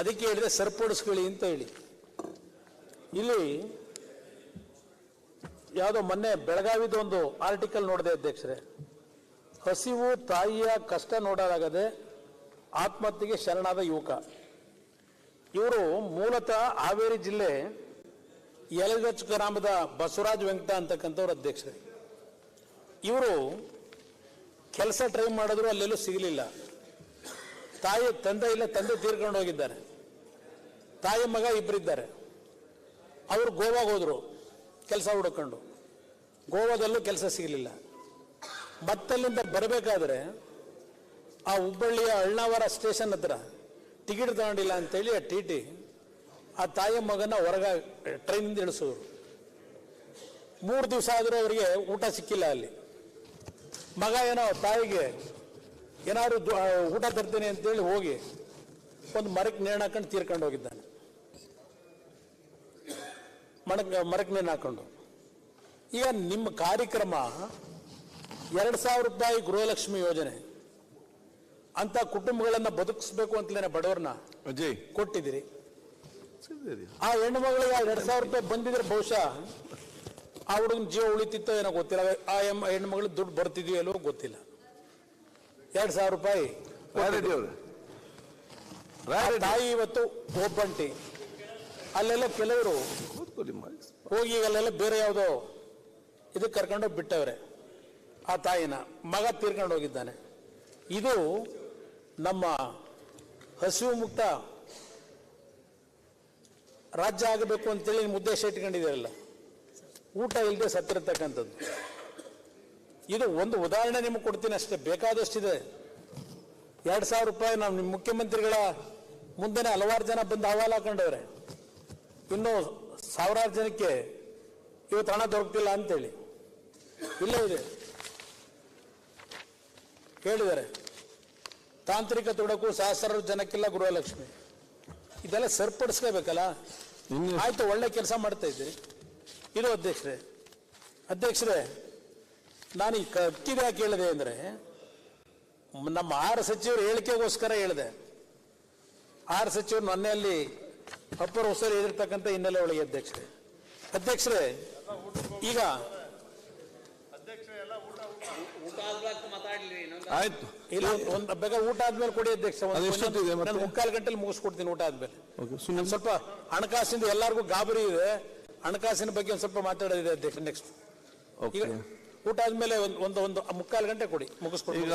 ಅದಕ್ಕೆ ಹೇಳಿದ್ರೆ ಸರಿಪಡಿಸ್ಕೊಳ್ಳಿ ಅಂತ ಹೇಳಿ. ಇಲ್ಲಿ ಯಾವುದೋ ಮೊನ್ನೆ ಬೆಳಗಾವಿದ ಒಂದು ಆರ್ಟಿಕಲ್ ನೋಡಿದೆ ಅಧ್ಯಕ್ಷರೇ. ಹಸಿವು ತಾಯಿಯ ಕಷ್ಟ ನೋಡಲಾಗದೆ ಆತ್ಮಹತ್ಯೆಗೆ ಶರಣಾದ ಯುವಕ. ಇವರು ಮೂಲತಃ ಹಾವೇರಿ ಜಿಲ್ಲೆ ಯಲಗಚ್ ಗ್ರಾಮದ ಬಸವರಾಜ್ ವೆಂಕಟ ಅಂತಕ್ಕಂಥವ್ರ ಅಧ್ಯಕ್ಷರೇ. ಇವರು ಕೆಲಸ ಟ್ರೈ ಮಾಡಿದ್ರು ಅಲ್ಲೆಲ್ಲೂ ಸಿಗಲಿಲ್ಲ. ತಾಯಿ, ತಂದೆ ಇಲ್ಲ, ತಂದೆ ತೀರ್ಕೊಂಡು ಹೋಗಿದ್ದಾರೆ. ತಾಯಿ, ಮಗ ಇಬ್ಬರಿದ್ದಾರೆ ಅವರು ಗೋವಾಗ ಹೋದ್ರು, ಕೆಲಸ ಹುಡ್ಕೊಂಡು. ಗೋವಾದಲ್ಲೂ ಕೆಲಸ ಸಿಗಲಿಲ್ಲ. ಮತ್ತಲ್ಲಿಂದ ಬರಬೇಕಾದ್ರೆ ಆ ಹುಬ್ಬಳ್ಳಿಯ ಅಳ್ಳಾವರ ಸ್ಟೇಷನ್ ಹತ್ರ ಟಿಕೆಟ್ ತಗೊಂಡಿಲ್ಲ ಅಂತೇಳಿ ಆ ಟಿ ಟಿ ಆ ತಾಯಿ, ಮಗನ ಹೊರಗ ಟ್ರೈನಿಂದ ಇಳಿಸೋರು. ಮೂರು ದಿವಸ ಆದರೂ ಅವರಿಗೆ ಊಟ ಸಿಕ್ಕಿಲ್ಲ ಅಲ್ಲಿ. ಮಗ ಏನೋ ತಾಯಿಗೆ ಏನಾದ್ರು ಊಟ ತರ್ತೀನಿ ಅಂತೇಳಿ ಹೋಗಿ ಒಂದು ಮರಕ್ಕೆ ನೇಣು ಹಾಕೊಂಡು ತೀರ್ಕೊಂಡು ಹೋಗಿದ್ದಾನೆ. ಮಣಕ್ ಮರಕ್ಕೆ ನೇಣು ಹಾಕೊಂಡು. ಈಗ ನಿಮ್ಮ ಕಾರ್ಯಕ್ರಮ ಎರಡು ಸಾವಿರ ರೂಪಾಯಿ ಗೃಹಲಕ್ಷ್ಮಿ ಯೋಜನೆ. ಅಂತ ಕುಟುಂಬಗಳನ್ನ ಬದುಕಿಸ್ಬೇಕು ಅಂತಲೇ ಬಡವ್ರನ್ನ ಅಜಯ್ ಕೊಟ್ಟಿದ್ದೀರಿ. ಆ ಹೆಣ್ಣು ಮಗಳಿಗೆ ಎರಡು ಸಾವಿರ ರೂಪಾಯಿ ಬಂದಿದ್ರೆ ಬಹುಶಃ ಆ ಹುಡುಗನ ಜೀವ ಉಳಿತಿತ್ತೋ ಏನೋ ಗೊತ್ತಿಲ್ಲ. ಆ ಎಂ ಹೆಣ್ಮಗಳು ದುಡ್ಡು ಬರ್ತಿದೆಯಲ್ಲೋ ಅಲ್ವೋ ಗೊತ್ತಿಲ್ಲ. ಎರಡು ಸಾವಿರ ರೂಪಾಯಿ ತಾಯಿ ಇವತ್ತು ಒಬ್ಬಂಟಿ. ಅಲ್ಲೆಲ್ಲ ಕೆಲವರು ಹೋಗಿ ಅಲ್ಲೆಲ್ಲ ಬೇರೆ ಯಾವುದೋ ಇದಕ್ಕೆ ಕರ್ಕೊಂಡೋಗಿ ಬಿಟ್ಟವ್ರೆ. ಆ ತಾಯಿನ ಮಗ ತೀರ್ಕೊಂಡು ಹೋಗಿದ್ದಾನೆ. ಇದು ನಮ್ಮ ಹಸಿವು ಮುಕ್ತ ರಾಜ್ಯ ಆಗಬೇಕು ಅಂತೇಳಿ ಉದ್ದೇಶ ಇಟ್ಕೊಂಡಿದ್ದೀರಲ್ಲ. ಊಟ ಇಲ್ಲದೆ ಸತ್ತಿರತಕ್ಕಂಥದ್ದು. ಇದು ಒಂದು ಉದಾಹರಣೆ ನಿಮಗೆ ಕೊಡ್ತೀನಿ ಅಷ್ಟೇ ಬೇಕಾದಷ್ಟಿದೆ. ಎರಡು ಸಾವಿರ ರೂಪಾಯಿ ನಾವು ನಿಮ್ಮ ಮುಖ್ಯಮಂತ್ರಿಗಳ ಮುಂದೆನೆ ಹಲವಾರು ಜನ ಬಂದು ಅಹವಾಲು ಹಾಕೊಂಡವ್ರೆ. ಇನ್ನು ಸಾವಿರಾರು ಜನಕ್ಕೆ ಇವತ್ತು ಹಣ ದೊರಕ್ತಿಲ್ಲ ಅಂತೇಳಿ. ಇಲ್ಲೇ ಇದೆ. ಹೇಳಿದ್ದಾರೆ ತಾಂತ್ರಿಕ ತೊಡಕು ಸಹಸ್ರಾರು ಜನಕ್ಕೆಲ್ಲ ಗೃಹಲಕ್ಷ್ಮಿ. ಇದೆಲ್ಲ ಸರಿಪಡಿಸ್ಕೋಬೇಕಲ್ಲ? ಆಯ್ತು ಒಳ್ಳೆ ಕೆಲಸ ಮಾಡ್ತಾ ಇದ್ದೀರಿ. ಇದು ಅಧ್ಯಕ್ಷರೇ ಅಧ್ಯಕ್ಷರೇ ನಾನು ಈ ಕಟ್ಟಿದ ಯಾಕೆ ಹೇಳಿದೆ ಅಂದರೆ ನಮ್ಮ ಆರು ಸಚಿವರು ಹೇಳಿಕೆಗೋಸ್ಕರ ಹೇಳಿದೆ. ಆರು ಸಚಿವರು ಮೊನ್ನೆಯಲ್ಲಿ ಅಪ್ಪರ ಹೊಸರು ಹೇಳಿರ್ತಕ್ಕಂಥ ಹಿನ್ನೆಲೆ ಒಳಗೆ ಅಧ್ಯಕ್ಷರೇ. ಅಧ್ಯಕ್ಷರೇ ಈಗ ಆಯ್ತು. ಇಲ್ಲ ಒಂದು ಬೇಗ ಊಟ ಆದ್ಮೇಲೆ ಕೊಡಿ ಅಧ್ಯಕ್ಷ? ಮುಕ್ಕಾಲು ಗಂಟೆಲಿ ಮುಗಿಸ್ಕೊಡ್ತೀನಿ ಊಟ ಆದ್ಮೇಲೆ. ಸ್ವಲ್ಪ ಹಣಕಾಸಿಂದ ಎಲ್ಲರಿಗೂ ಗಾಬರಿ ಇದೆ. ಹಣಕಾಸಿನ ಬಗ್ಗೆ ಒಂದು ಸ್ವಲ್ಪ ಮಾತಾಡೋದಿದೆ ಅಧ್ಯಕ್ಷ ನೆಕ್ಸ್ಟ್ ಈಗ ಓಕೆ ಊಟ ಆದ್ಮೇಲೆ ಒಂದು ಒಂದು ಒಂದು ಮುಕ್ಕಾಲು ಗಂಟೆ ಕೊಡಿ ಮುಗಿಸ್ಕೊಡಿ ಈಗ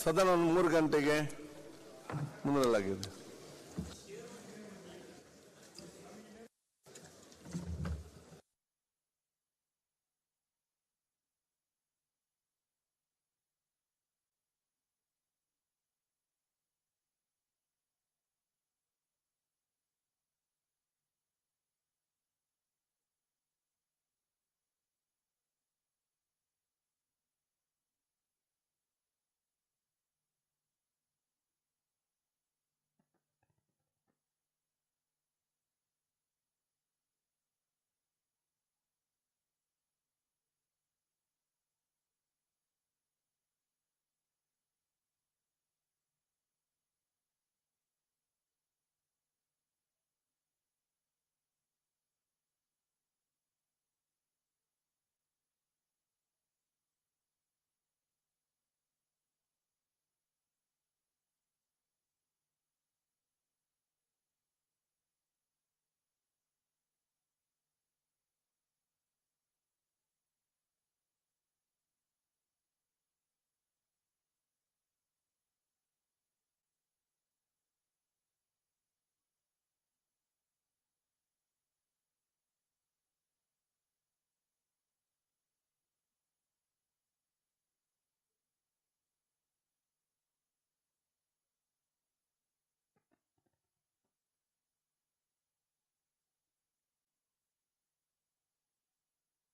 ಸದನ ಒಂದು ಮೂರು ಗಂಟೆಗೆ ಮುನ್ನಡೆಯಲಾಗಿದೆ.